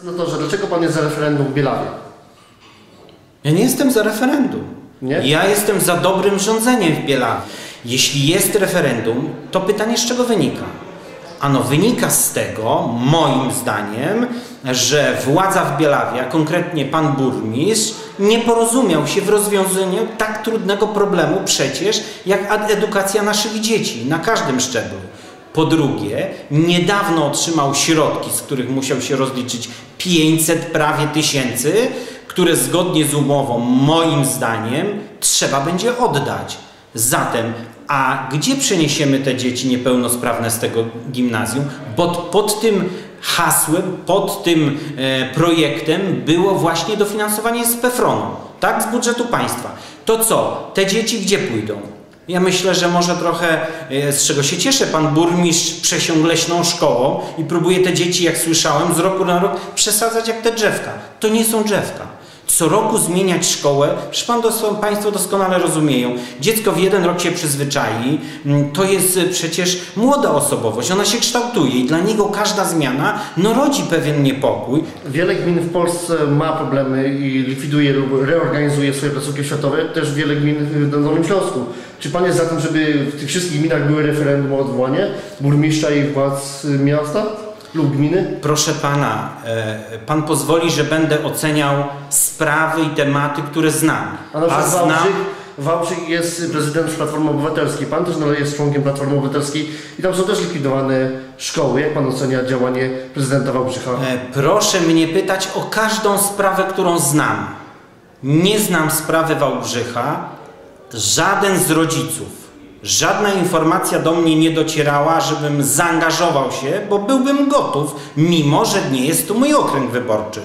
Senatorze, dlaczego pan jest za referendum w Bielawie? Ja nie jestem za referendum. Nie? Ja jestem za dobrym rządzeniem w Bielawie. Jeśli jest referendum, to pytanie z czego wynika? Ano wynika z tego, moim zdaniem, że władza w Bielawie, a konkretnie pan burmistrz, nie porozumiał się w rozwiązaniu tak trudnego problemu przecież jak edukacja naszych dzieci na każdym szczeblu. Po drugie, niedawno otrzymał środki, z których musiał się rozliczyć 500 prawie tysięcy, które zgodnie z umową, moim zdaniem, trzeba będzie oddać. Zatem, a gdzie przeniesiemy te dzieci niepełnosprawne z tego gimnazjum? Bo pod tym hasłem, pod tym e, projektem było właśnie dofinansowanie z PFRON-u, tak, z budżetu państwa. To co? Te dzieci gdzie pójdą? Ja myślę, że może trochę, e, z czego się cieszę, pan burmistrz przesiągł leśną szkołą i próbuje te dzieci, jak słyszałem, z roku na rok przesadzać jak te drzewka. To nie są drzewka. Co roku zmieniać szkołę, przecież pan dos Państwo doskonale rozumieją. Dziecko w jeden rok się przyzwyczai, mm, to jest e, przecież młoda osobowość, ona się kształtuje i dla niego każda zmiana no, rodzi pewien niepokój. Wiele gmin w Polsce ma problemy i likwiduje lub reorganizuje swoje placówki oświatowe, też wiele gmin na Nowym Śląsku. Czy pan jest za tym, żeby w tych wszystkich gminach były referendum o odwołanie burmistrza i władz miasta lub gminy? Proszę pana, e, pan pozwoli, że będę oceniał sprawy i tematy, które znam. A na przykład znam. Wałbrzych, Wałbrzych jest prezydent Platformy Obywatelskiej. Pan też nadal jest członkiem Platformy Obywatelskiej i tam są też likwidowane szkoły. Jak pan ocenia działanie prezydenta Wałbrzycha? E, Proszę mnie pytać o każdą sprawę, którą znam. Nie znam sprawy Wałbrzycha. Żaden z rodziców, żadna informacja do mnie nie docierała, żebym zaangażował się, bo byłbym gotów, mimo że nie jest to mój okręg wyborczy.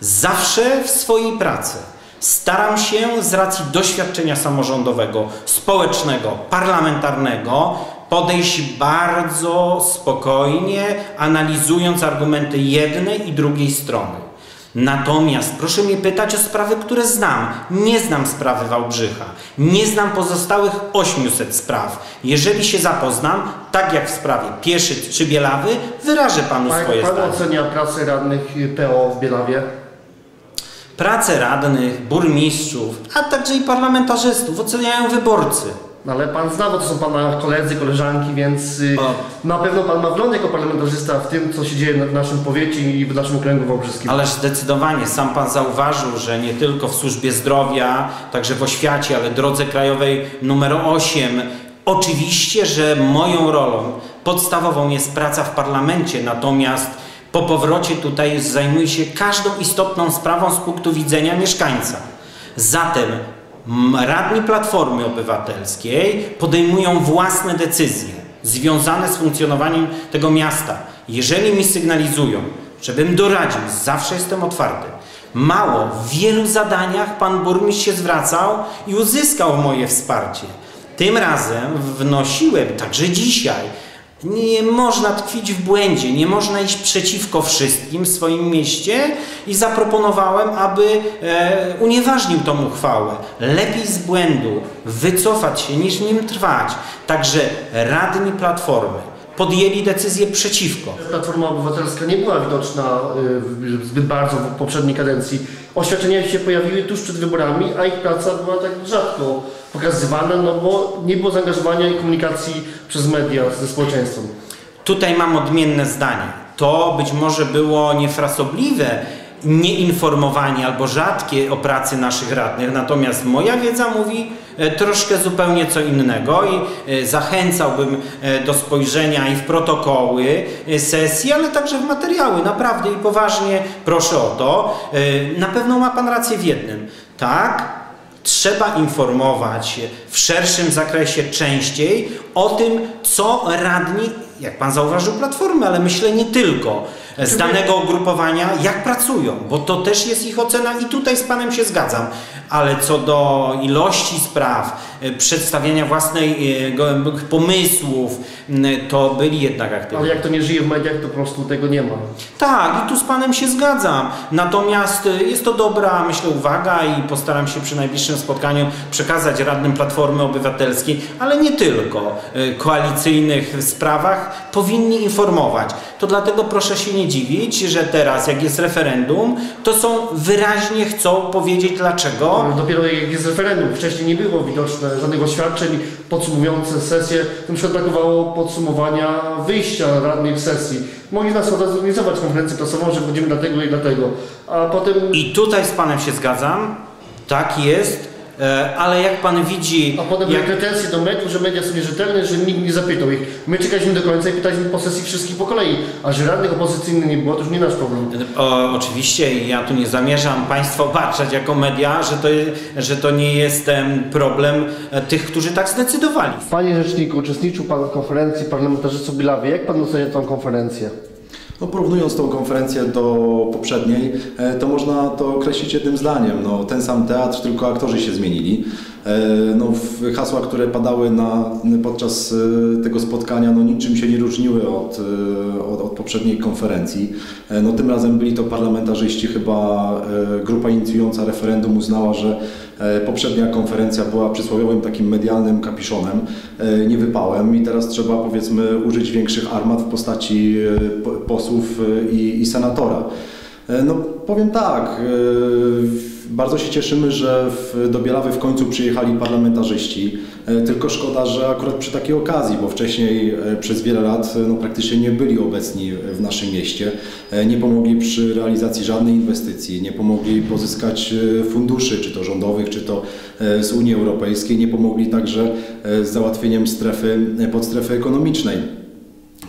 Zawsze w swojej pracy staram się z racji doświadczenia samorządowego, społecznego, parlamentarnego podejść bardzo spokojnie, analizując argumenty jednej i drugiej strony. Natomiast proszę mnie pytać o sprawy, które znam. Nie znam sprawy Wałbrzycha. Nie znam pozostałych 800 spraw. Jeżeli się zapoznam, tak jak w sprawie Pieszyc czy Bielawy, wyrażę panu A swoje jak pan zdanie. ocenia pracę radnych PO w Bielawie? Pracę radnych, burmistrzów, a także i parlamentarzystów oceniają wyborcy. No ale pan zna, bo to są pana koledzy, koleżanki, więc y, O. na pewno pan ma wgląd jako parlamentarzysta w tym, co się dzieje w naszym powiecie i w naszym okręgu wałbrzyskim. Ależ zdecydowanie, sam Pan zauważył, że nie tylko w służbie zdrowia, także w oświacie, ale drodze krajowej numer 8. Oczywiście, że moją rolą podstawową jest praca w parlamencie, natomiast po powrocie tutaj zajmuję się każdą istotną sprawą z punktu widzenia mieszkańca. Zatem radni Platformy Obywatelskiej podejmują własne decyzje związane z funkcjonowaniem tego miasta. Jeżeli mi sygnalizują, żebym doradził, zawsze jestem otwarty. Mało, w wielu zadaniach pan burmistrz się zwracał i uzyskał moje wsparcie. Tym razem wnosiłem, także dzisiaj, nie można tkwić w błędzie, nie można iść przeciwko wszystkim w swoim mieście i zaproponowałem, aby e, unieważnił tą uchwałę. Lepiej z błędu wycofać się niż nim trwać. Także radni Platformy podjęli decyzję przeciwko. Platforma Obywatelska nie była widoczna y, zbyt bardzo w poprzedniej kadencji. Oświadczenia się pojawiły tuż przed wyborami, a ich praca była tak rzadko pokazywana, no bo nie było zaangażowania i komunikacji przez media ze społeczeństwem. Tutaj mam odmienne zdanie. To być może było niefrasobliwe nieinformowanie albo rzadkie o pracy naszych radnych, natomiast moja wiedza mówi e, troszkę zupełnie co innego i e, zachęcałbym e, do spojrzenia i w protokoły sesji, ale także w materiały. Naprawdę i poważnie proszę o to. Na pewno ma Pan rację w jednym. Tak, Trzeba informować w szerszym zakresie częściej o tym, co radni, jak pan zauważył, platformy, ale myślę nie tylko, z danego ugrupowania, jak pracują, bo to też jest ich ocena i tutaj z panem się zgadzam. Ale co do ilości spraw, e, przedstawienia własnej e, pomysłów, to byli jednak aktywni. Ale jak to nie żyje w mediach, to po prostu tego nie ma. Tak, i tu z Panem się zgadzam. Natomiast jest to dobra, myślę, uwaga i postaram się przy najbliższym spotkaniu przekazać radnym Platformy Obywatelskiej, ale nie tylko, koalicyjnych sprawach powinni informować. to dlatego proszę się nie dziwić, że teraz jak jest referendum, to są wyraźnie chcą powiedzieć dlaczego. Dopiero jak jest referendum, wcześniej nie było widoczne żadnych oświadczeń podsumowujących sesję. Na przykład brakowało podsumowania wyjścia radnych sesji. Mogli nas zorganizować konferencję prasową, że wchodzimy dlatego i dlatego. A potem I tutaj z Panem się zgadzam, tak jest, ale jak Pan widzi, A potem jak, pretensje do mediów, że media są nierzetelne, że nikt nie zapytał ich. My czekaliśmy do końca i pytaliśmy po sesji wszystkich po kolei. A że radnych opozycyjnych nie było, to już nie nasz problem. O, oczywiście ja tu nie zamierzam Państwa obarczać jako media, że to, że to nie jest em, problem e, tych, którzy tak zdecydowali. Panie Rzeczniku, uczestniczył Pan w konferencji parlamentarzystów Bilawy. Jak Pan ocenia tą konferencję? No, porównując tą konferencję do poprzedniej, e, to można to określić jednym zdaniem. No, ten sam teatr, tylko aktorzy się zmienili. E, No, hasła, które padały na, podczas e, tego spotkania, no, niczym się nie różniły od, e, od, od poprzedniej konferencji. No, tym razem byli to parlamentarzyści, chyba grupa inicjująca referendum uznała, że poprzednia konferencja była przysłowiowym takim medialnym kapiszonem, nie wypałem i teraz trzeba powiedzmy użyć większych armat w postaci po- posłów i, i senatora. E, No powiem tak, e, bardzo się cieszymy, że do Bielawy w końcu przyjechali parlamentarzyści, e, tylko szkoda, że akurat przy takiej okazji, bo wcześniej przez wiele lat no, praktycznie nie byli obecni w naszym mieście, nie pomogli przy realizacji żadnej inwestycji, nie pomogli pozyskać funduszy, czy to rządowych, czy to z Unii Europejskiej, nie pomogli także z załatwieniem strefy, podstrefy ekonomicznej.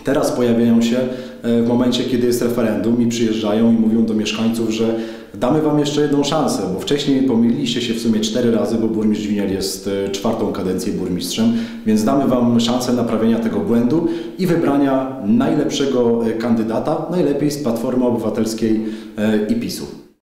Teraz pojawiają się w momencie, kiedy jest referendum i przyjeżdżają i mówią do mieszkańców, że damy Wam jeszcze jedną szansę, bo wcześniej pomyliliście się w sumie cztery razy, bo burmistrz Winiel jest e, czwartą kadencję burmistrzem, więc damy Wam szansę naprawienia tego błędu i wybrania najlepszego e, kandydata, najlepiej z Platformy Obywatelskiej e, i PiSu.